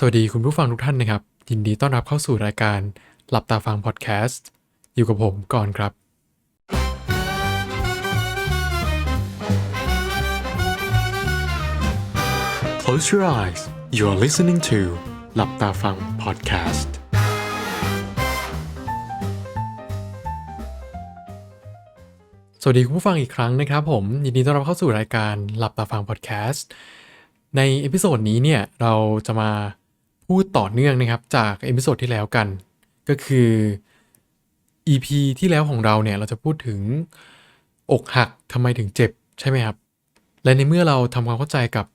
สวัสดีคุณผู้ฟังทุกท่านนะครับ ยินดีต้อนรับเข้าสู่รายการหลับตาฟังพอดแคสต์ อยู่กับผมก่อนครับ Close your eyes you are listening to หลับตาฟัง podcast สวัสดีคุณผู้ฟังอีกครั้งนะครับผม ยินดีต้อนรับเข้าสู่รายการหลับตาฟัง podcast ในเอพิโซดนี้เนี่ยเราจะมา พูดต่อเนื่องนะครับจากเอพิโซดที่แล้วกัน ก็คือ EP ที่แล้วของเราเนี่ยเราจะพูดถึงอกหักทำไมถึงเจ็บใช่ไหมครับ และในเมื่อเราทำความเข้าใจกับ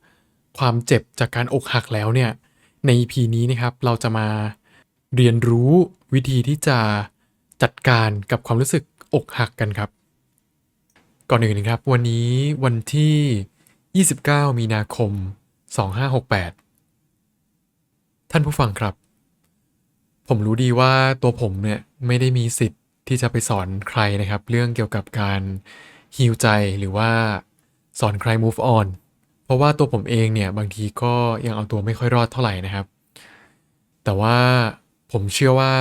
ความเจ็บจากการอกหักแล้วเนี่ยใน EP นี้นะครับเราจะมาเรียนรู้วิธีที่จะจัดการกับความรู้สึกอกหักกันครับ ก่อนอื่นนะครับ วันนี้วันที่ 29 มีนาคม 2568 ท่านผู้ฟังครับ ผมรู้ดีว่าตัวผมเนี่ยไม่ได้มีสิทธิ์ที่จะไปสอนใครนะครับ เรื่องเกี่ยวกับการฮิวใจหรือว่าสอนใคร move on เพราะว่าตัวผมเองเนี่ยบางทีก็ยังเอาตัวไม่ค่อยรอดเท่าไหร่นะครับ แต่ว่าผมเชื่อว่า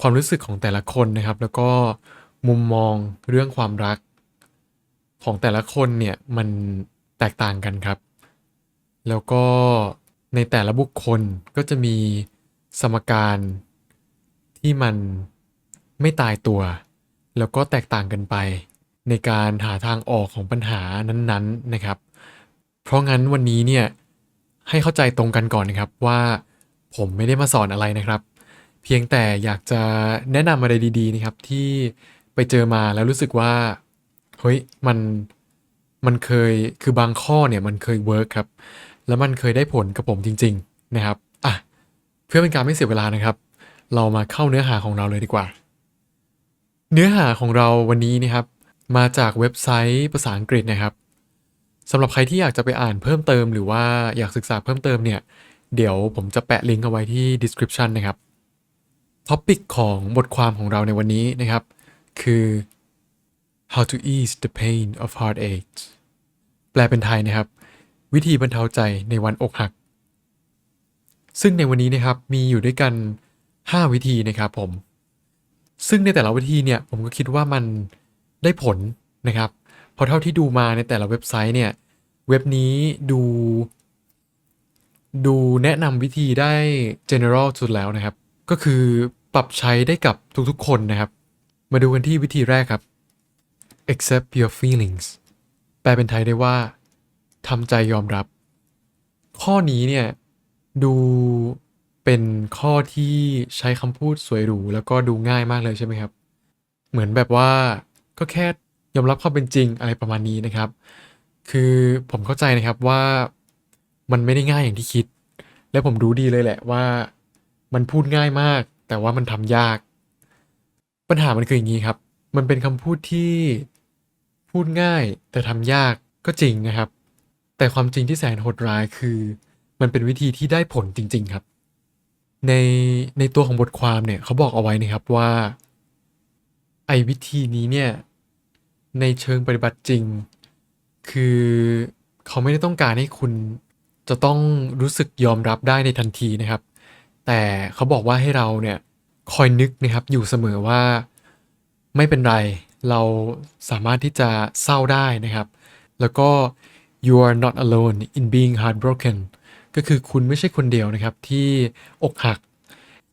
ความรู้สึกของแต่ละคนนะครับ แล้วก็มุมมองเรื่องความรัก ของแต่ละคนเนี่ยมันแตกต่างกันครับ แล้วก็ ในแต่ละบุคคลก็จะมีสมการที่มันไม่ตายตัว แล้วก็แตกต่างกันไป ในการหาทางออกของปัญหานั้นๆนะครับ เพราะงั้นวันนี้เนี่ยให้เข้าใจตรงกันก่อนนะครับว่าผมไม่ได้มาสอนอะไรนะครับ เพียงแต่อยากจะแนะนำอะไรดีๆนะครับที่ไปเจอมาแล้วรู้สึกว่าเฮ้ยมันมันเคยคือบางข้อเนี่ยมันเคยเวิร์กครับ แล้วมันเคยได้ผลกับผมจริง ๆนะครับอะเพื่อเป็นการไม่เสียเวลานะครับ เรามาเข้าเนื้อหาของเราเลยดีกว่า เนื้อหาของเราวันนี้นะครับ มาจากเว็บไซต์ภาษาอังกฤษนะครับสำหรับใครที่อยากจะไปอ่านเพิ่มเติม หรือว่าอยากศึกษาเพิ่มเติมเนี่ย เดี๋ยวผมจะแปะลิงก์เอาไว้ที่ description นะครับท็อปิกของบทความของเราในวันนี้นะครับ คือ how to ease the pain of heartache แปลเป็นไทยนะครับ วิธีบรรเทาใจในวันอกหัก ซึ่งในวันนี้นะครับมีอยู่ด้วยกัน 5 วิธีนะครับผม ซึ่งในแต่ละวิธีเนี่ยผมก็คิดว่ามันได้ผลนะครับเพราะเท่าที่ดูมาในแต่ละเว็บไซต์เนี่ยเว็บนี้ดู ดูแนะนำวิธีได้ general สุดแล้วนะครับ ก็คือปรับใช้ได้กับทุกๆคนนะครับ มาดูกันที่วิธีแรกครับ accept your feelings แปลเป็นไทยได้ว่า ทำใจยอมรับ ข้อนี้เนี่ยดูเป็นข้อที่ใช้คำพูดสวยหรูแล้วก็ดูง่ายมากเลยใช่ไหมครับ เหมือนแบบว่าก็แค่ยอมรับความเป็นจริงอะไรประมาณนี้นะครับ คือผมเข้าใจนะครับว่ามันไม่ได้ง่ายอย่างที่คิด และผมรู้ดีเลยแหละว่ามันพูดง่ายมาก แต่ว่ามันทำยาก ปัญหามันคืออย่างนี้ครับ มันเป็นคำพูดที่พูดง่ายแต่ทำยากก็จริงนะครับ แต่ความจริงที่แสนโหดร้ายคือ มันเป็นวิธีที่ได้ผลจริง ๆครับ ในในตัวของบทความเนี่ยเขาบอกเอาไว้นะครับว่า ไอ้วิธีนี้เนี่ย ในเชิงปฏิบัติจริง คือเขาไม่ได้ต้องการให้คุณจะต้องรู้สึกยอมรับได้ในทันทีนะครับ แต่เขาบอกว่าให้เราเนี่ยคอยนึกนะครับอยู่เสมอว่าไม่เป็นไร เราสามารถที่จะเศร้าได้นะครับ แล้วก็ you are not alone in being heartbroken ก็คือคุณไม่ใช่คนเดียวนะครับที่อกหัก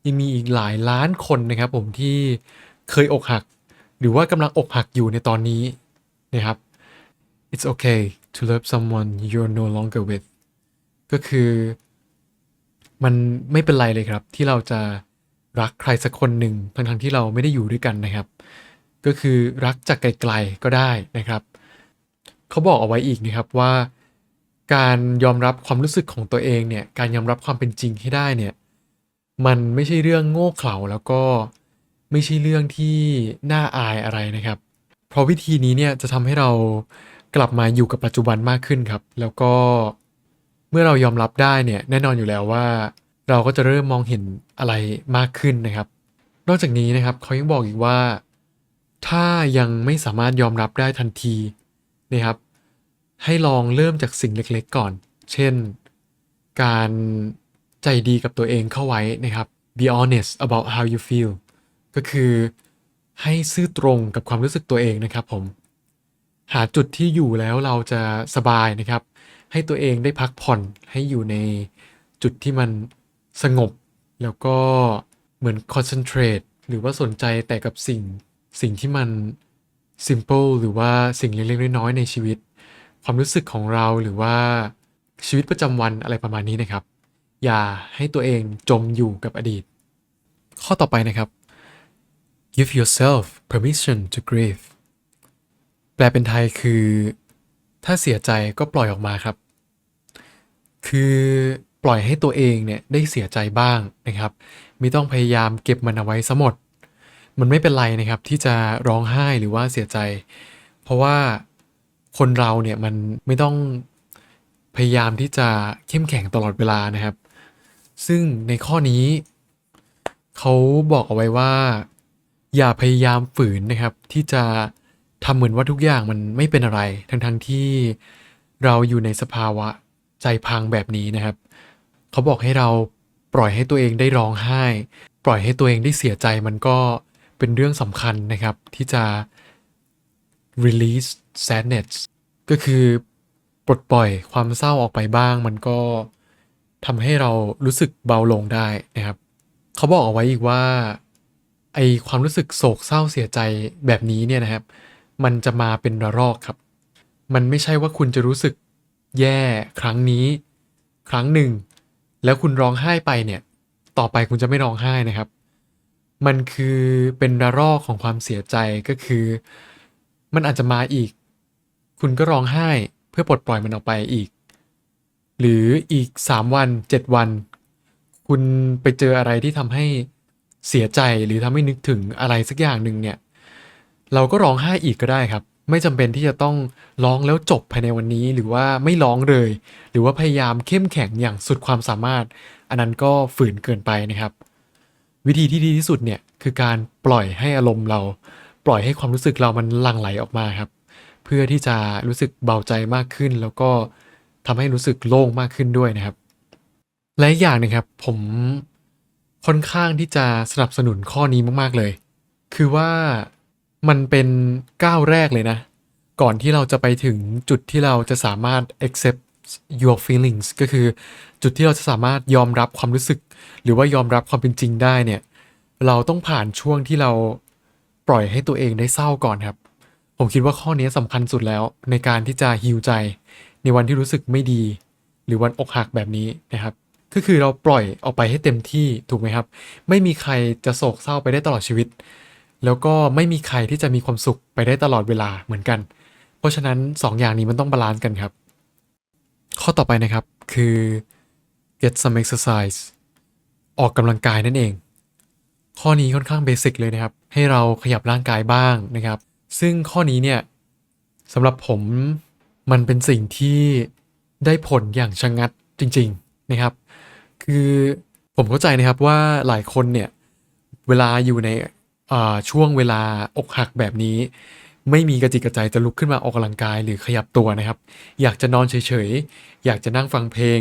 ยังมีอีกหลายล้านคนนะครับผมที่เคยอกหัก หรือว่ากำลังอกหักอยู่ในตอนนี้นะครับ it's okay to love someone you're no longer with ก็คือ มันไม่เป็นไรเลยครับ ที่เราจะรักใครสักคนหนึ่งทั้งทั้งๆที่เราไม่ได้อยู่ด้วยกันนะครับ ก็คือรักจากไกลๆก็ได้นะครับ เขาบอกเอาไว้อีกนะครับว่า การยอมรับความรู้สึกของตัวเองเนี่ย การยอมรับความเป็นจริงให้ได้เนี่ย มันไม่ใช่เรื่องโง่เขลาแล้วก็ไม่ใช่เรื่องที่น่าอายอะไรนะครับ เพราะวิธีนี้เนี่ยจะทำให้เรากลับมาอยู่กับปัจจุบันมากขึ้นครับ แล้วก็เมื่อเรายอมรับได้เนี่ยแน่นอนอยู่แล้วว่า เราก็จะเริ่มมองเห็นอะไรมากขึ้นนะครับ นอกจากนี้นะครับเขายังบอกอีกว่า ถ้ายังไม่สามารถยอมรับได้ทันที นะครับ ให้ลองเริ่มจากสิ่งเล็กๆก่อน เช่น การใจดีกับตัวเองเข้าไว้นะครับ be honest about how you feel ก็คือให้ซื่อตรงกับความรู้สึกตัวเองนะครับผม หาจุดที่อยู่แล้วเราจะสบายนะครับ ให้ตัวเองได้พักผ่อนให้อยู่ในจุดที่มันสงบ แล้วก็เหมือน concentrate หรือว่าสนใจแต่กับสิ่งสิ่งที่มัน simple หรือว่าสิ่งเล็กๆน้อยๆในชีวิต ความรู้สึกของเราหรือว่าชีวิตประจำวันอะไรประมาณนี้นะครับ อย่าให้ตัวเองจมอยู่กับอดีต ข้อต่อไปนะครับ give yourself permission to grieve แปลเป็นไทยคือ ถ้าเสียใจก็ปล่อยออกมาครับ คือปล่อยให้ตัวเองเนี่ยได้เสียใจบ้างนะครับ ไม่ต้องพยายามเก็บมันเอาไว้ซะหมด มันไม่เป็นไรนะครับที่จะร้องไห้หรือว่าเสียใจ เพราะว่าคนเราเนี่ยมันไม่ต้องพยายามที่จะเข้มแข็งตลอดเวลานะครับ ซึ่งในข้อนี้เขาบอกเอาไว้ว่า อย่าพยายามฝืนนะครับ ที่จะทำเหมือนว่าทุกอย่างมันไม่เป็นอะไร ทั้งๆที่เราอยู่ในสภาวะใจพังแบบนี้นะครับ เขาบอกให้เราปล่อยให้ตัวเองได้ร้องไห้ ปล่อยให้ตัวเองได้เสียใจมันก็ เป็นเรื่องสำคัญนะครับ ที่จะ release sadness ก็คือปลดปล่อยความเศร้าออกไปบ้าง มันก็ทำให้เรารู้สึกเบาลงได้นะครับ เขาบอกเอาไว้อีกว่าไอความรู้สึกโศกเศร้าเสียใจแบบนี้เนี่ยนะครับ มันจะมาเป็นระลอกครับ มันไม่ใช่ว่าคุณจะรู้สึกแย่ครั้งนี้ ครั้งหนึ่ง แล้วคุณร้องไห้ไปเนี่ย ต่อไปคุณจะไม่ร้องไห้นะครับ มันคือเป็นระลอกของความเสียใจก็คือ มันอาจจะมาอีก คุณก็ร้องไห้เพื่อปลดปล่อยมันออกไปอีก หรืออีก3วัน7วัน คุณไปเจออะไรที่ทำให้เสียใจหรือทำให้นึกถึงอะไรสักอย่างหนึ่งเนี่ย เราก็ร้องไห้อีกก็ได้ครับ ไม่จำเป็นที่จะต้องร้องแล้วจบภายในวันนี้ หรือว่าไม่ร้องเลย หรือว่าพยายามเข้มแข็งอย่างสุดความสามารถ อันนั้นก็ฝืนเกินไปนะครับ วิธีที่ดีที่สุดเนี่ยคือการปล่อยให้อารมณ์เรา ปล่อยให้ความรู้สึกเรามันหลั่งไหลออกมาครับ เพื่อที่จะรู้สึกเบาใจมากขึ้น แล้วก็ทำให้รู้สึกโล่งมากขึ้นด้วยนะครับ และอีกอย่างหนึงครับผมค่อนข้างที่จะสนับสนุนข้อนี้มาก ๆเลย คือว่ามันเป็นก้าวแรกเลยนะ ก่อนที่เราจะไปถึงจุดที่เราจะสามารถ accept your feelings ก็คือจุดที่เราจะสามารถยอมรับความรู้สึก หรือว่ายอมรับความเป็นจริงได้เนี่ย เราต้องผ่านช่วงที่เราปล่อยให้ตัวเองได้เศร้าก่อนครับ ผมคิดว่าข้อนี้สำคัญสุดแล้วในการที่จะฮิวใจ ในวันที่รู้สึกไม่ดี หรือวันอกหักแบบนี้นะครับก็คือเราปล่อยออกไปให้เต็มที่ถูกไหมครับ ไม่มีใครจะโศกเศร้าไปได้ตลอดชีวิต แล้วก็ไม่มีใครที่จะมีความสุขไปได้ตลอดเวลาเหมือนกัน เพราะฉะนั้น2อย่างนี้มันต้องบาลานซ์กันครับ ข้อต่อไปนะครับคือ get some exercise ออกกำลังกายนั่นเอง ข้อนี้ค่อนข้างเบสิกเลยนะครับ ให้เราขยับร่างกายบ้างนะครับ ซึ่งข้อนี้เนี่ยสำหรับผมมันเป็นสิ่งที่ได้ผลอย่างชะงัดจริง ๆนะครับ คือผมเข้าใจนะครับว่าหลายคนเนี่ย เวลาอยู่ในช่วงเวลาอกหักแบบนี้ ไม่มีกระจิกกระใจจะลุกขึ้นมาออกกำลังกายหรือขยับตัวนะครับ อยากจะนอนเฉยๆ อยากจะนั่งฟังเพลง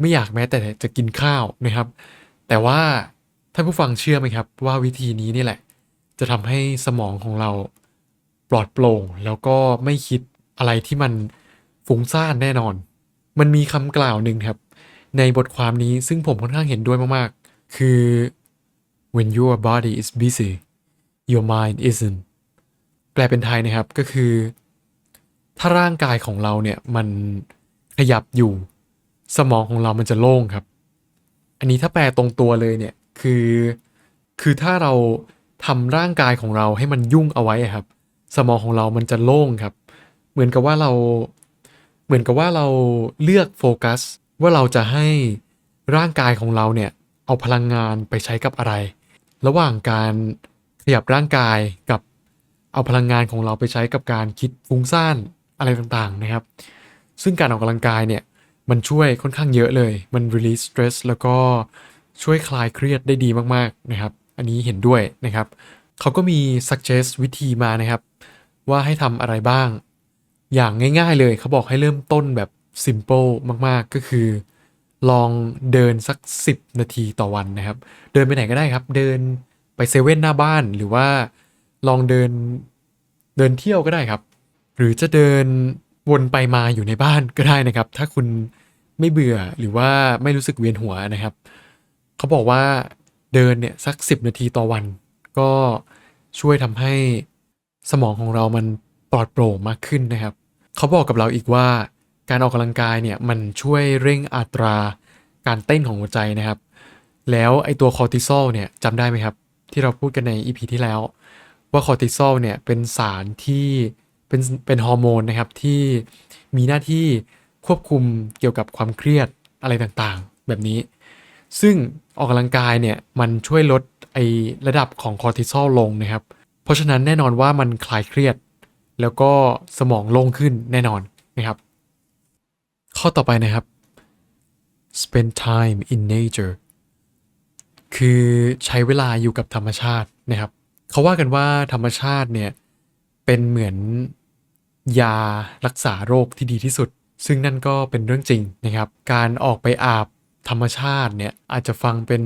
ไม่อยากแม้แต่จะกินข้าวนะครับ แต่ว่าท่านผู้ฟังเชื่อไหมครับว่าวิธีนี้นี่แหละ จะทำให้สมองของเราปลอดโปร่ง แล้วก็ไม่คิดอะไรที่มันฟุ้งซ่านแน่นอน มันมีคำกล่าวหนึ่งครับ ในบทความนี้ซึ่งผมค่อนข้างเห็นด้วยมากๆ คือ when your body is busy your mind isn't แปลเป็นไทยนะครับก็คือ ถ้าร่างกายของเราเนี่ยมันขยับอยู่สมองของเรามันจะโล่งครับ อันนี้ถ้าแปลตรงตัวเลยเนี่ยคือ คือถ้าเราทำร่างกายของเราให้มันยุ่งเอาไว้ครับ สมองของเรามันจะโล่งครับ เหมือนกับว่าเรา เหมือนกับว่าเราเลือกโฟกัส ว่าเราจะให้ร่างกายของเราเนี่ยเอาพลังงานไปใช้กับอะไร ระหว่างการขยับร่างกายกับ เอาพลังงานของเราไปใช้กับการคิดฟุ้งซ่านอะไรต่างๆนะครับ ซึ่งการออกกำลังกายเนี่ยมันช่วยค่อนข้างเยอะเลย มัน release stress แล้วก็ช่วยคลายเครียดได้ดีมากๆนะครับ อันนี้เห็นด้วยนะครับ เขาก็มี suggest วิธีมานะครับ ว่าให้ทำอะไรบ้าง อย่างง่ายๆเลยเขาบอกให้เริ่มต้นแบบ simple มากๆ ก็คือ ลองเดินสัก 10 นาทีต่อวันนะครับ เดินไปไหนก็ได้ครับ เดินไปเซเว่นหน้าบ้านหรือว่า ลองเดินเดินเที่ยวก็ได้ครับ หรือจะเดินวนไปมาอยู่ในบ้านก็ได้นะครับ ถ้าคุณไม่เบื่อหรือว่าไม่รู้สึกเวียนหัวนะครับ เขาบอกว่าเดินเนี่ยสัก 10 นาทีต่อวัน ก็ช่วยทำให้สมองของเรามันปลอดโปร่งมากขึ้นนะครับ เขาบอกกับเราอีกว่าการออกกำลังกายเนี่ยมันช่วยเร่งอัตราการเต้นของหัวใจนะครับ แล้วไอตัวคอร์ติซอลเนี่ยจำได้ไหมครับ ที่เราพูดกันใน EP ที่แล้ว ว่าคอร์ติซอลเนี่ยเป็นสารที่เป็นเป็นฮอร์โมนนะครับที่มีหน้าที่ควบคุมเกี่ยวกับความเครียดอะไรต่างๆ แบบนี้ ซึ่งออกกำลังกายเนี่ยมันช่วยลดไอระดับของคอร์ติซอลลงนะครับ เพราะฉะนั้นแน่นอนว่ามันคลายเครียด แล้วก็สมองโล่งขึ้นแน่นอนนะครับ ข้อต่อไปนะครับ spend time in nature คือใช้เวลาอยู่กับธรรมชาตินะครับ เขาว่ากันว่าธรรมชาติเนี่ยเป็นเหมือนยารักษาโรคที่ดีที่สุด ซึ่งนั่นก็เป็นเรื่องจริงนะครับ การออกไปอาบธรรมชาติเนี่ยอาจจะฟังเป็น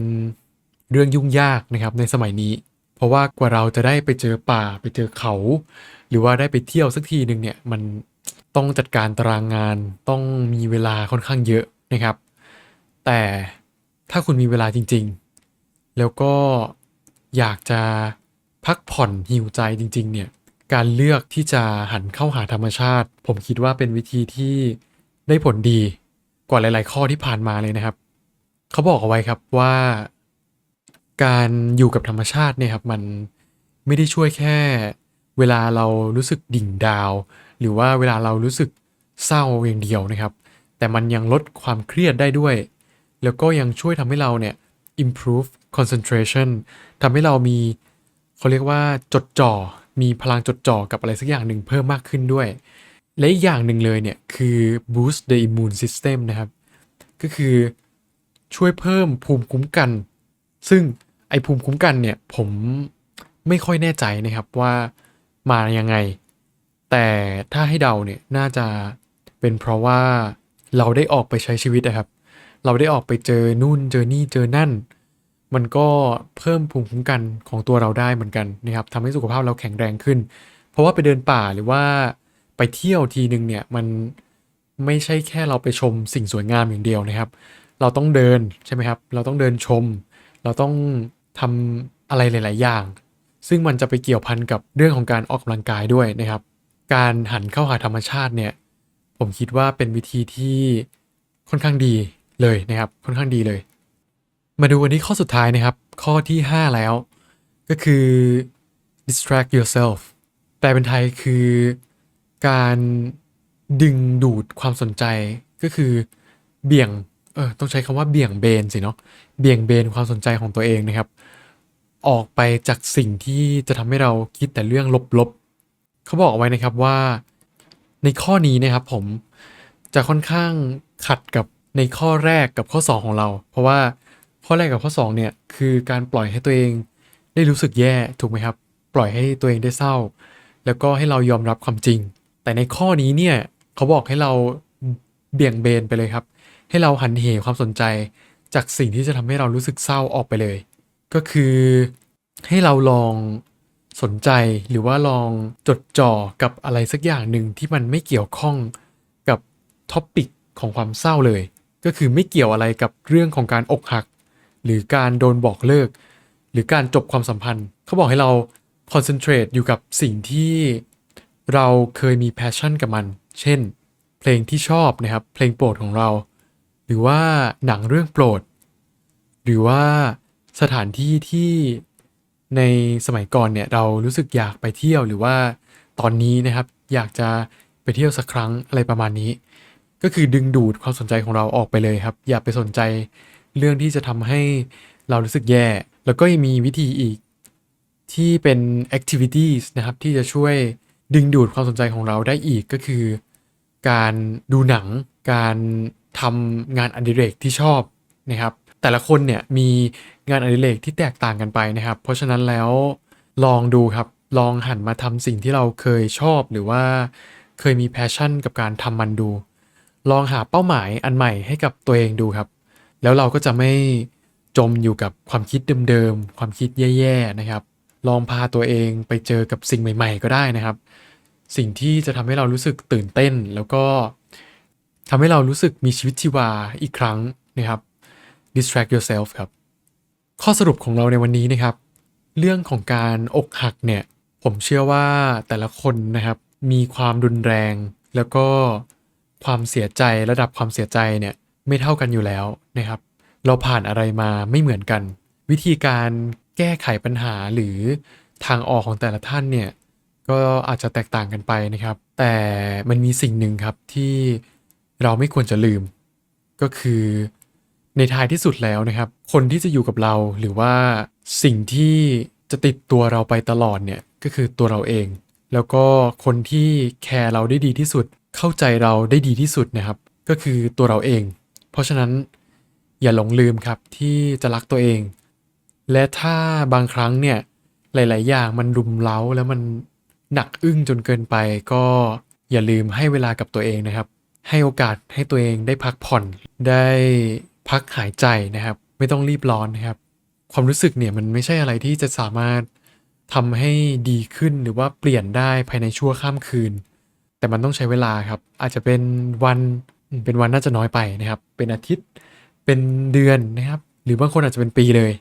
เรื่องยุ่งยากนะครับในสมัยนี้ เพราะว่ากว่าเราจะได้ไปเจอป่าไปเจอเขา หรือว่าได้ไปเที่ยวสักทีหนึ่งเนี่ยมันต้องจัดการตารางงานต้องมีเวลาค่อนข้างเยอะนะครับ แต่ถ้าคุณมีเวลาจริง ๆ แล้วก็อยากจะ พักผ่อนฮิวใจจริง ๆ เนี่ย การเลือกที่จะหันเข้าหาธรรมชาติ ผมคิดว่าเป็นวิธีที่ได้ผลดีกว่าหลาย ๆ ข้อที่ผ่านมาเลยนะครับ เขาบอกเอาไว้ครับว่า การอยู่กับธรรมชาติเนี่ยครับมันไม่ได้ช่วยแค่ เวลาเรารู้สึกดิ่งดาว หรือว่าเวลาเรารู้สึกเศร้าอย่างเดียวนะครับ แต่มันยังลดความเครียดได้ด้วย แล้วก็ยังช่วยทำให้เราเนี่ย improve concentration ทำให้เรามี เขาเรียกว่าจดจ่อมีพลังจดจ่อกับอะไรสักอย่างหนึ่งเพิ่มมากขึ้นด้วย และอีกอย่างหนึ่งเลยเนี่ยคือ boost the immune system นะครับ ก็คือช่วยเพิ่มภูมิคุ้มกัน ซึ่งไอภูมิคุ้มกันเนี่ยผมไม่ค่อยแน่ใจนะครับว่ามายังไง แต่ถ้าให้เดาเนี่ยน่าจะเป็นเพราะว่าเราได้ออกไปใช้ชีวิตนะครับ เราได้ออกไปเจอนู่นเจอนี่เจอนั่น มันก็เพิ่มภูมิคุ้มกันของตัวเราได้เหมือนกันนะครับทำให้สุขภาพเราแข็งแรงขึ้น เพราะว่าไปเดินป่าหรือว่าไปเที่ยวทีนึงเนี่ยมันไม่ใช่แค่เราไปชมสิ่งสวยงามอย่างเดียวนะครับ เราต้องเดินใช่ไหมครับ เราต้องเดินชม เราต้องทำอะไรหลาย ๆ อย่าง ซึ่งมันจะไปเกี่ยวพันกับเรื่องของการออกกำลังกายด้วยนะครับ การหันเข้าหาธรรมชาติเนี่ย ผมคิดว่าเป็นวิธีที่ค่อนข้างดีเลยนะครับ ค่อนข้างดีเลย มาดูวันนี้ข้อสุดท้ายนะครับ ข้อที่ 5 แล้ว ก็คือ distract yourself แปลเป็นไทยคือการดึงดูดความสนใจก็คือเบี่ยงเออต้องใช้คำว่าเบี่ยงเบนสิเนาะเบี่ยงเบนความสนใจของตัวเองนะครับ ออกไปจากสิ่งที่จะทำให้เราคิดแต่เรื่องลบๆเขาบอกเอาไว้นะครับว่า ในข้อนี้นะครับผมจะค่อนข้างขัดกับในข้อแรกกับข้อ 2 ของเรา เพราะว่า ข้อแรกกับข้อ2เนี่ยคือการปล่อยให้ตัวเองได้รู้สึกแย่ถูกไหมครับ ปล่อยให้ตัวเองได้เศร้า แล้วก็ให้เรายอมรับความจริง แต่ในข้อนี้เนี่ยเขาบอกให้เราเบี่ยงเบนไปเลยครับ ให้เราหันเหความสนใจจากสิ่งที่จะทำให้เรารู้สึกเศร้าออกไปเลย ก็คือให้เราลองสนใจหรือว่าลองจดจ่อกับอะไรสักอย่างหนึ่งที่มันไม่เกี่ยวข้องกับท็อปิกของความเศร้าเลย ก็คือไม่เกี่ยวอะไรกับเรื่องของการอกหัก หรือการโดนบอกเลิก หรือการจบความสัมพันธ์ เขาบอกให้เราคอนเซนเทรตอยู่กับสิ่งที่เราเคยมีแพชชั่นกับมัน เช่น เพลงที่ชอบนะครับ เพลงโปรดของเรา หรือว่าหนังเรื่องโปรด หรือว่าสถานที่ที่ในสมัยก่อนเนี่ยเรารู้สึกอยากไปเที่ยวหรือว่าตอนนี้นะครับอยากจะไปเที่ยวสักครั้งอะไรประมาณนี้ ก็คือดึงดูดความสนใจของเราออกไปเลยครับ อย่าไปสนใจ เรื่องที่จะทำให้เรารู้สึกแย่ แล้วก็ยังมีวิธีอีกที่เป็น activities นะครับ ที่จะช่วยดึงดูดความสนใจของเราได้อีกก็คือ การดูหนัง การทำงานอดิเรกที่ชอบนะครับ แต่ละคนเนี่ยมีงานอดิเรกที่แตกต่างกันไปนะครับ เพราะฉะนั้นแล้วลองดูครับ ลองหันมาทำสิ่งที่เราเคยชอบหรือว่าเคยมีแพชชั่นกับการทำมันดู ลองหาเป้าหมายอันใหม่ให้กับตัวเองดูครับ แล้วเราก็จะไม่จมอยู่กับความคิดเดิมๆ ความคิดแย่ๆ นะครับ ลองพาตัวเองไปเจอกับสิ่งใหม่ ๆ ก็ได้นะครับ สิ่งที่จะทำให้เรารู้สึกตื่นเต้น แล้วก็ทำให้เรารู้สึกมีชีวิตชีวาอีกครั้งนะครับ distract yourself ครับ ข้อสรุปของเราในวันนี้นะครับ เรื่องของการอกหักเนี่ย ผมเชื่อว่าแต่ละคนนะครับ มีความรุนแรง แล้วก็ความเสียใจระดับความเสียใจเนี่ย ไม่เท่ากันอยู่แล้วนะครับ เราผ่านอะไรมาไม่เหมือนกัน วิธีการแก้ไขปัญหาหรือทางออกของแต่ละท่านเนี่ยก็อาจจะแตกต่างกันไปนะครับ แต่มันมีสิ่งหนึ่งครับที่เราไม่ควรจะลืม ก็คือในท้ายที่สุดแล้วนะครับ คนที่จะอยู่กับเราหรือว่าสิ่งที่จะติดตัวเราไปตลอดเนี่ยก็คือตัวเราเอง แล้วก็คนที่แคร์เราได้ดีที่สุด เข้าใจเราได้ดีที่สุดนะครับ ก็คือตัวเราเอง เพราะฉะนั้นอย่าหลงลืมครับที่จะรักตัวเอง และถ้าบางครั้งเนี่ยหลาย ๆ อย่างมันรุมเร้าแล้วมันหนักอึ้งจนเกินไป ก็อย่าลืมให้เวลากับตัวเองนะครับ ให้โอกาสให้ตัวเองได้พักผ่อนได้พักหายใจนะครับ ไม่ต้องรีบร้อนนะครับ ความรู้สึกเนี่ยมันไม่ใช่อะไรที่จะสามารถทำให้ดีขึ้นหรือว่าเปลี่ยนได้ภายในชั่วข้ามคืน แต่มันต้องใช้เวลาครับ อาจจะเป็นวัน เป็นวันน่าจะน้อยไปนะครับ เป็นอาทิตย์เป็นเดือนนะครับ หรือบางคนอาจจะเป็นปีเลย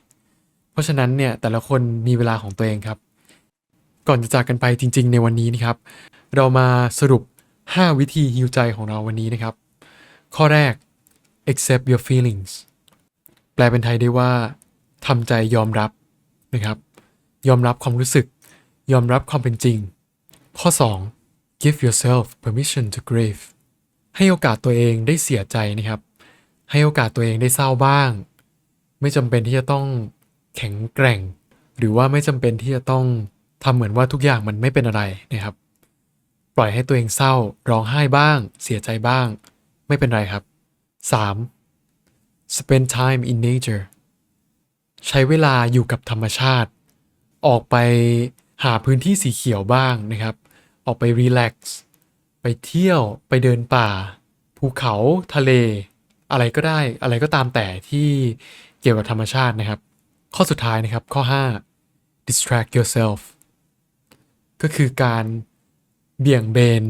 เพราะฉะนั้นเนี่ยแต่ละคนมีเวลาของตัวเองครับ ก่อนจะจากกันไปจริง ๆ ในวันนี้นะครับ เรามาสรุป 5 วิธีฮิวใจของเราวันนี้นะครับ ข้อแรก accept your feelings แปลเป็นไทยได้ว่าทำใจยอมรับนะครับ ยอมรับความรู้สึก ยอมรับความเป็นจริง ข้อ 2 give yourself permission to grieve ให้โอกาสตัวเองได้เสียใจนะครับ ให้โอกาสตัวเองได้เศร้าบ้าง ไม่จำเป็นที่จะต้องแข็งแกร่ง หรือว่าไม่จำเป็นที่จะต้องทำเหมือนว่าทุกอย่างมันไม่เป็นอะไรนะครับ ปล่อยให้ตัวเองเศร้าร้องไห้บ้าง เสียใจบ้าง ไม่เป็นไรครับ 3. spend time in nature ใช้เวลาอยู่กับธรรมชาติ ออกไปหาพื้นที่สีเขียวบ้างนะครับ ออกไปรีแลกซ์ ไปเที่ยว ไปเดินป่า ภูเขาทะเล อะไรก็ได้อะไรก็ตามแต่ที่เกี่ยวกับธรรมชาตินะครับ ข้อสุดท้ายนะครับข้อ 5 distract yourself ก็คือการเบี่ยงเบน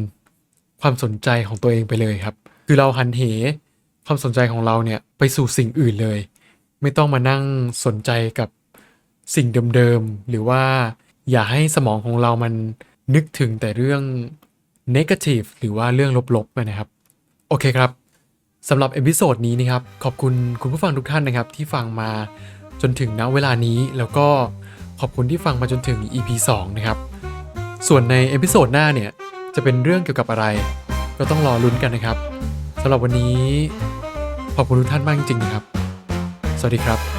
ความสนใจของตัวเองไปเลยครับ คือเราหันเหความสนใจของเราเนี่ยไปสู่สิ่งอื่นเลย ไม่ต้องมานั่งสนใจกับสิ่งเดิมๆ หรือว่าอย่าให้สมองของเรามันนึกถึงแต่เรื่อง negative หรือว่าเรื่องลบๆนะครับ โอเคครับสำหรับเอพิโซดนี้นะครับขอบคุณคุณผู้ฟังทุกท่านนะครับที่ฟังมาจนถึงณเวลานี้แล้วก็ขอบคุณที่ฟังมาจนถึง EP 2 นะครับ ส่วนในเอพิโซดหน้าเนี่ย จะเป็นเรื่องเกี่ยวกับอะไร ก็ต้องรอลุ้นกันนะครับสำหรับวันนี้ ขอบคุณทุกท่านมากจริงๆนะครับ สวัสดีครับ